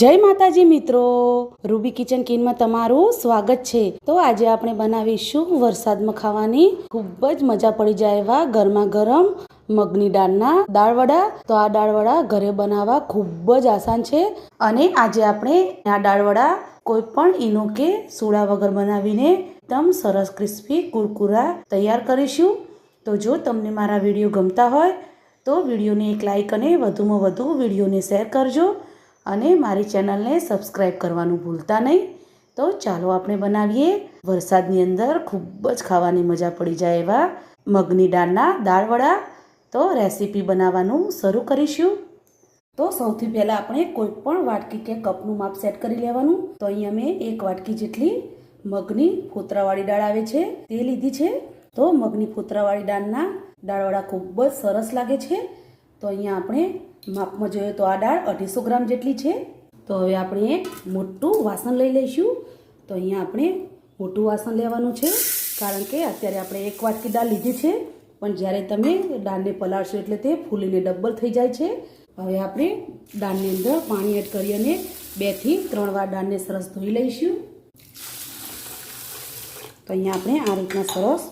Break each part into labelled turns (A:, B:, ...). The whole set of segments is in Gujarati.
A: જય માતાજી મિત્રો. રૂબી કિચન કિનમાં તમારું સ્વાગત છે. તો આજે આપણે બનાવીશું વરસાદમાં ખાવાની ખૂબ જ મજા પડી જાય એવા ગરમા ગરમ મગની દાળના દાળવડા. તો આ દાળવડા ઘરે બનાવવા ખૂબ જ આસાન છે. અને આજે આપણે આ દાળવડા કોઈ પણ ઈનો કે સોડા વગર બનાવીને એકદમ સરસ ક્રિસ્પી કુરકુરા તૈયાર કરીશું. તો જો તમને મારા વીડિયો ગમતા હોય, તો વિડીયોને એક લાઇક અને વધુમાં વધુ વિડીયોને શેર કરજો. અને મારી ચેનલને સબસ્ક્રાઈબ કરવાનું ભૂલતા નહીં. તો ચાલો આપણે બનાવીએ. વરસાદની અંદર ખૂબ જ ખાવાની મજા પડી જાય એવા મગની દાળના દાળવડા તો રેસીપી બનાવવાનું શરૂ કરીશું. તો સૌથી પહેલાં આપણે કોઈ પણ વાટકી કે કપનું માપ સેટ કરી લેવાનું. તો અહીંયા મેં એક વાટકી જેટલી મગની ફોતરાવાળી દાળ આવે છે, તે લીધી છે. તો મગની ફોતરાવાળી દાળના દાળવડા ખૂબ જ સરસ લાગે છે. તો અહીંયા આપણે માપમાં જોઈએ તો આ દાળ અઢીસો ગ્રામ જેટલી છે. તો હવે આપણે એક મોટું વાસણ લઈ લઈશું. તો અહીંયા આપણે મોટું વાસણ લેવાનું છે. કારણ કે અત્યારે આપણે એક વાટકી દાળ લીધી છે. પણ જ્યારે તમે દાળને પલાળશો એટલે તે ફૂલીને ડબલ થઈ જાય છે. હવે આપણે દાળની અંદર પાણી એડ કરી અને બેથી ત્રણ વાર દાળને સરસ ધોઈ લઈશું. તો અહીંયા આપણે આ રીતના સરસ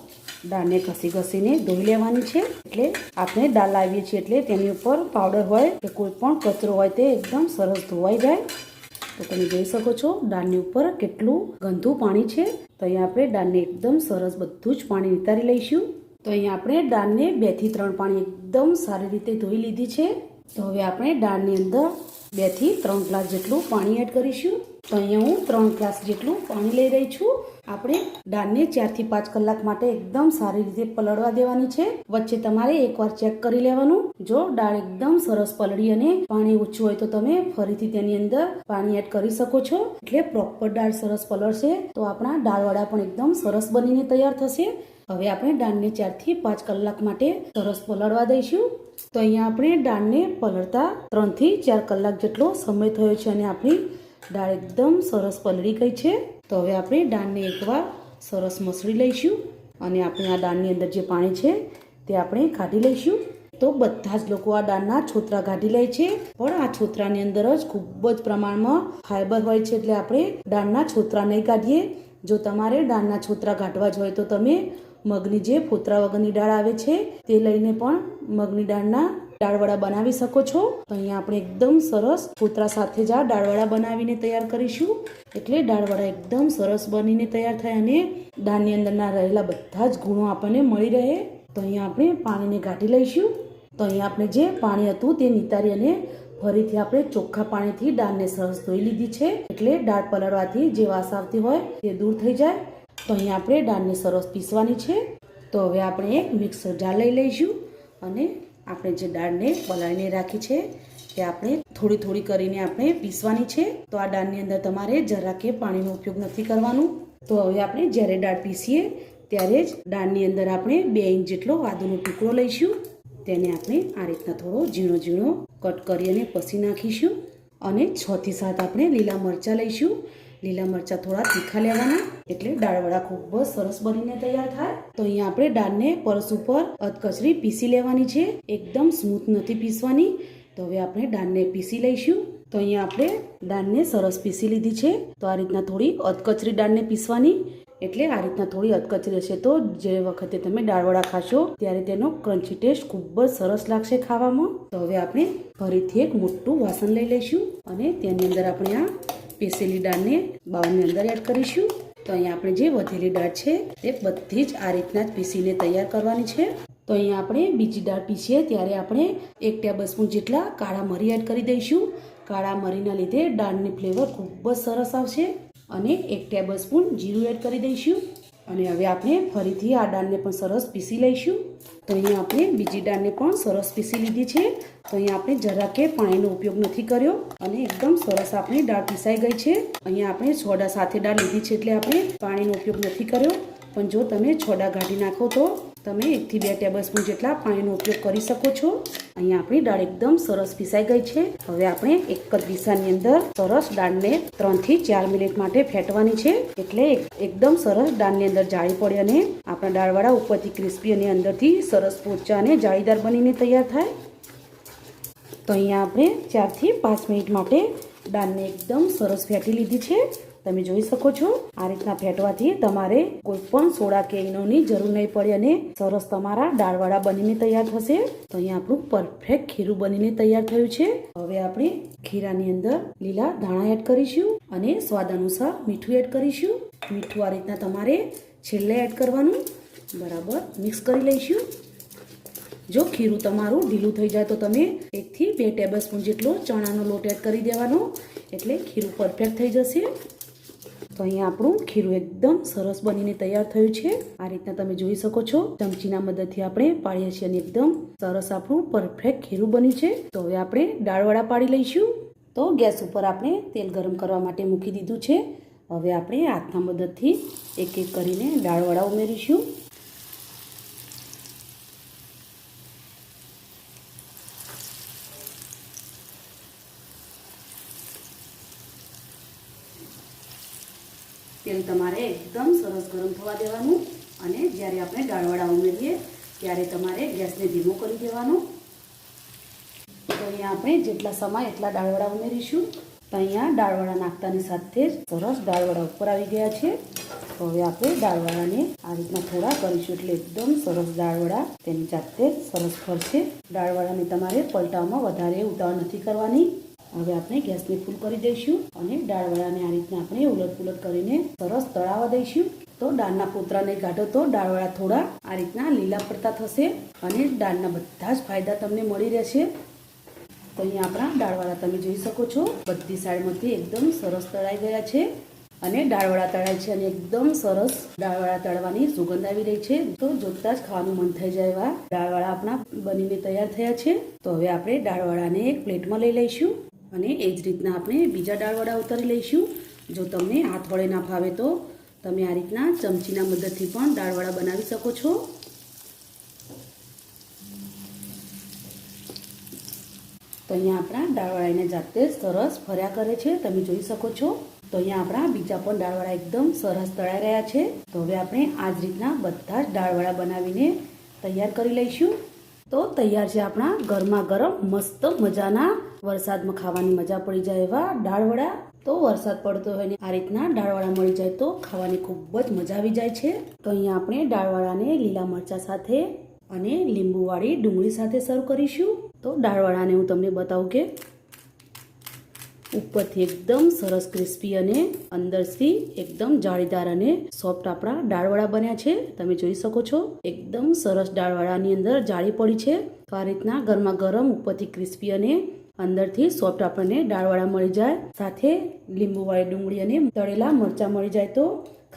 A: દાળને ઘસી ઘસીને ધોઈ લેવાની છે. એટલે આપણે દાળ લાવીએ છીએ એટલે તેની ઉપર પાવડર હોય કે કોઈ પણ કચરો હોય તે એકદમ સરસ ધોવાઈ જાય. તો તમે જોઈ શકો છો દાળની ઉપર કેટલું ગંદુ પાણી છે. તો અહીંયા આપણે દાળને એકદમ સરસ બધું જ પાણી નિતારી લઈશું. તો અહીંયા આપણે દાળને બેથી ત્રણ પાણી એકદમ સારી રીતે ધોઈ લીધી છે. તો હવે આપણે દાળની અંદર બેથી ત્રણ ગ્લાસ જેટલું પાણી એડ કરીશું. તો અહીંયા હું ત્રણ ગ્લાસ જેટલું પાણી લઈ રહી છું. આપણે દાળને ચારથી પાંચ કલાક માટે એકદમ સારી રીતે પલળવા દેવાની છે. વચ્ચે તમારે એકવાર ચેક કરી લેવાનું. જો દાળ એકદમ સરસ પલળી અને પાણી ઓછું હોય તો તમે ફરીથી તેની અંદર પાણી એડ કરી શકો છો. એટલે પ્રોપર દાળ સરસ પલળશે તો આપણા દાળવડા પણ એકદમ સરસ બનીને તૈયાર થશે. હવે આપણે દાળને ચારથી પાંચ કલાક માટે સરસ પલળવા દઈશું. તો અહીંયા આપણે દાળને પલળતા ત્રણથી ચાર કલાક જેટલો સમય થયો છે અને આપણી દાળ એકદમ સરસ પલળી ગઈ છે. તો હવે આપણે દાળને એકવાર સરસ મસળી લઈશું અને આપણે આ દાળની અંદર જે પાણી છે તે આપણે કાઢી લઈશું. તો બધા જ લોકો આ દાળના છોતરા કાઢી લે છે. પણ આ છોતરાની અંદર જ ખૂબ જ પ્રમાણમાં ફાઈબર હોય છે એટલે આપણે દાળના છોતરા નહીં કાઢીએ. જો તમારે દાળના છોતરા કાઢવા જ હોય તો તમે મગની જે ફોતરા વગરની દાળ આવે છે તે લઈને પણ મગની દાળના દાળવડા બનાવી શકો છો. તો અહીંયા આપણે એકદમ સરસ કૂતરા સાથે જ આ દાળવડા બનાવીને તૈયાર કરીશું. એટલે દાળવડા એકદમ સરસ બનીને તૈયાર થાય અને દાળની અંદરના રહેલા બધા જ ગુણો આપણને મળી રહે. તો અહીંયા આપણે પાણીને કાઢી લઈશું. તો અહીંયા આપણે જે પાણી હતું તે નિતારી અને ફરીથી આપણે ચોખ્ખા પાણીથી દાળને સરસ ધોઈ લીધી છે. એટલે દાળ પલળવાથી જે વાસ આવતી હોય તે દૂર થઈ જાય. તો અહીંયા આપણે દાળને સરસ પીસવાની છે. તો હવે આપણે એક મિક્સર જાર લઈ લઈશું અને આપણે જે દાળને પલાળીને રાખી છે, તે આપણે થોડી થોડી કરીને આપણે પીસવાની છે. તો આ દાળની અંદર તમારે જરા કે પાણીનો ઉપયોગ નથી કરવાનો. તો હવે આપણે જ્યારે દાળ પીસીએ, ત્યારે જ દાળની અંદર આપણે બે ઇંચ જેટલો આદુનો ટુકડો લઈશું. તેને આપણે આ રીતના થોડો ઝીણો ઝીણો કટ કરી અને પસી નાખીશું. અને છથી સાત આપણે લીલા મરચાં લઈશું. લીલા મરચાં થોડા તીખા લેવાના, એટલે દાળવડા ખૂબ જ સરસ બનીને તૈયાર થાય. તો અહીંયા આપણે દાળને પરસ ઉપર અધકચરી પીસી લેવાની છે. એકદમ સ્મૂથ નથી પીસવાની. તો હવે આપણે દાળને પીસી લઈશું. તો અહીંયા આપણે દાળને સરસ પીસી લીધી છે. તો આ રીતના થોડી અધકચરી દાળને પીસવાની. એટલે આ રીતના થોડી અધકચરી હશે તો જે વખતે તમે દાળવડા ખાશો, ત્યારે તેનો ક્રન્ચી ટેસ્ટ ખૂબ જ સરસ લાગશે ખાવામાં. તો હવે આપણે ફરીથી એક મોટું વાસણ લઈ લઈશું અને તેની અંદર આપણે આ પીસેલી દાળને બાઉલની અંદર એડ કરીશું. તો અહીંયા આપણે જે વધેલી દાળ છે તે બધી જ આ રીતના જ પીસીને તૈયાર કરવાની છે. તો અહીંયા આપણે બીજી દાળ પીસીએ ત્યારે આપણે એક ટેબલ સ્પૂન જેટલા કાળા મરી એડ કરી દઈશું. કાળા મરીના લીધે દાળની ફ્લેવર ખૂબ જ સરસ આવશે અને એક ટેબલ સ્પૂન જીરું એડ કરી દઈશું. અને હવે આપણે ફરીથી આ દાળને પણ સરસ પીસી લઈશું. તો અહીંયા આપણે બીજી દાળને પણ સરસ પીસી લીધી છે. તો અહીંયા આપણે જરા કે પાણીનો ઉપયોગ નથી કર્યો અને એકદમ સરસ આપણી દાળ પીસાઈ ગઈ છે. અહીંયા આપણે છોડા સાથે દાળ લીધી છે એટલે આપણે પાણીનો ઉપયોગ નથી કર્યો. પણ જો તમે છોડા કાઢી નાખો તો તમે એકથી બે ટેબલ સ્પૂન જેટલા પાણીનો ઉપયોગ કરી શકો છો. અહીંયા આપણી દાળ એકદમ સરસ પીસાઈ ગઈ છે. હવે આપણે એક જ દિશાની અંદર સરસ દાળને ત્રણથી ચાર મિનિટ માટે ફેટવાની છે. એટલે એકદમ સરસ દાળની અંદર જાળી પડે અને આપણા દાળવાળા ઉપરથી ક્રિસ્પી અને અંદરથી સરસ પોચા અને જાળીદાર બનીને તૈયાર થાય. તો અહીંયા આપણે ચારથી પાંચ મિનિટ માટે દાળને એકદમ સરસ ફેટી લીધી છે. તમે જોઈ શકો છો. આ રીતના ફેટવાથી તમારે કોઈ પણ સોડા કે ઈનોની જરૂર નહીં પડે અને સરસ તમારા દાળવાળા બનીને તૈયાર થશે. તો અહીંયા આપણું પરફેક્ટ ખીરું બનીને તૈયાર થયું છે. હવે આપણે ખીરાની અંદર લીલા ધાણા એડ કરીશું અને સ્વાદ અનુસાર મીઠું એડ કરીશું. મીઠું આ રીતના તમારે છેલ્લે એડ કરવાનું. બરાબર મિક્સ કરી લઈશું. જો ખીરું તમારું ઢીલું થઈ જાય તો તમે એકથી બે ટેબલ સ્પૂન જેટલો ચણાનો લોટ એડ કરી દેવાનો. એટલે ખીરું પરફેક્ટ થઈ જશે. તો અહીંયા આપણું ખીરું એકદમ સરસ બનીને તૈયાર થયું છે. આ રીતના તમે જોઈ શકો છો. ચમચીના મદદથી આપણે પાડીએ છીએ અને એકદમ સરસ આપણું પરફેક્ટ ખીરું બન્યું છે. તો હવે આપણે દાળવડા પાડી લઈશું. તો ગેસ ઉપર આપણે તેલ ગરમ કરવા માટે મૂકી દીધું છે. હવે આપણે હાથના મદદથી એક એક કરીને દાળવડા ઉમેરીશું. તમારે એકદમ સરસ ગરમ થવા દેવાનું અને જ્યારે આપણે દાળવડા ઉમેરીએ ત્યારે તમારે ગેસને ધીમો કરી દેવાનો. તો અહીંયા આપણે જેટલા સમય એટલા દાળવડા ઉમેરીશું. તો અહીંયા દાળવડા નાખતાની સાથે જ સરસ દાળવડા ઉપર આવી ગયા છે. તો હવે આપણે દાળવડાને આ રીતના થોડા કરીશું એટલે એકદમ સરસ દાળવડા તેની જાતે સરસ ફરશે. દાળવડાને તમારે પલટાવમાં વધારે ઉતાવળ નથી કરવાની. હવે આપણે ગેસને ફૂલ કરી દઈશું અને દાળવડાને આ રીતના આપણે ઉલટ પુલટ કરીને સરસ તળાવવા દઈશું. તો દાળના પોતરાને કાઢો તો દાળવડા થોડા આ રીતના લીલા પડતા થશે અને દાળના બધા જ ફાયદા તમને મળી રહેશે. તો અહીંયા આપણા દાળવાળા તમે જોઈ શકો છો, બધી સાઈડમાંથી એકદમ સરસ તળાઈ ગયા છે અને દાળવડા તળાય છે અને એકદમ સરસ દાળવડા તળવાની સુગંધ આવી રહી છે. તો જોતા જ ખાવાનું મન થઈ જાય એવા દાળવાળા આપણા બનીને તૈયાર થયા છે. તો હવે આપણે દાળવડાને એક પ્લેટમાં લઈ લઈશું. અને એ જ રીતના આપણે બીજા દાળવડા ઉતારી લઈશું. જો તમને હાથ વડે ના ફાવે તો તમે આ રીતના ચમચીના મદદથી પણ દાળવડા બનાવી શકો છો. તો અહીંયા આપણા દાળવડા એને જાતે સરસ ફર્યા કરે છે, તમે જોઈ શકો છો. તો અહીંયા આપણા બીજા પણ દાળવડા એકદમ સરસ તળાઈ રહ્યા છે. તો હવે આપણે આ જ રીતના બધા જ દાળવડા બનાવીને તૈયાર કરી લઈશું. તો તૈયાર છે આપણા ગરમા ગરમ મસ્ત મજાના વરસાદમાં ખાવાની મજા પડી જાય એવા દાળવડા તો વરસાદ પડતો હોય ને આ રીતના દાળવડા મળી જાય તો ખાવાની ખૂબ જ મજા આવી જાય છે. તો અહીંયા આપણે દાળવડાને લીલા મરચા સાથે અને લીંબુવાળી ડુંગળી સાથે સર્વ કરીશું. તો દાળવડાને હું તમને બતાવું કે ઉપરથી એકદમ સરસ ક્રિસ્પી અને અંદરથી એકદમ જાળીદાર અને સોફ્ટ આપણા દાળવડા બન્યા છે. તમે જોઈ શકો છો, એકદમ સરસ દાળવડાની અંદર જાળી પડી છે. તો આ રીતના ગરમા ગરમ ઉપરથી ક્રિસ્પી અને અંદરથી સોફ્ટ આપણને દાળવડા મળી જાય. સાથે લીંબુવાળી ડુંગળી અને તળેલા મરચાં મળી જાય તો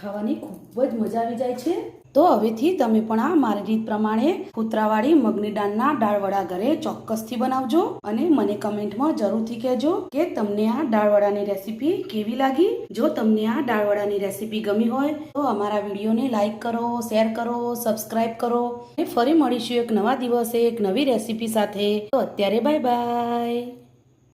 A: ખાવાની ખૂબ જ મજા આવી જાય છે. તો હવેથી તમે પણ આ મારી રીત પ્રમાણે કૂતરાવાળી મગની દાળના દાળવડા ઘરે ચોક્કસથી બનાવજો અને મને કમેન્ટમાં જરૂરથી કહેજો કે તમને આ દાળવડાની રેસીપી કેવી લાગી. જો તમને આ દાળવડાની રેસીપી ગમી હોય તો અમારા વિડીયોને લાઇક કરો, શેર કરો, સબસ્ક્રાઇબ કરો. અને ફરી મળીશું એક નવા દિવસે એક નવી રેસીપી સાથે. તો અત્યારે બાય બાય.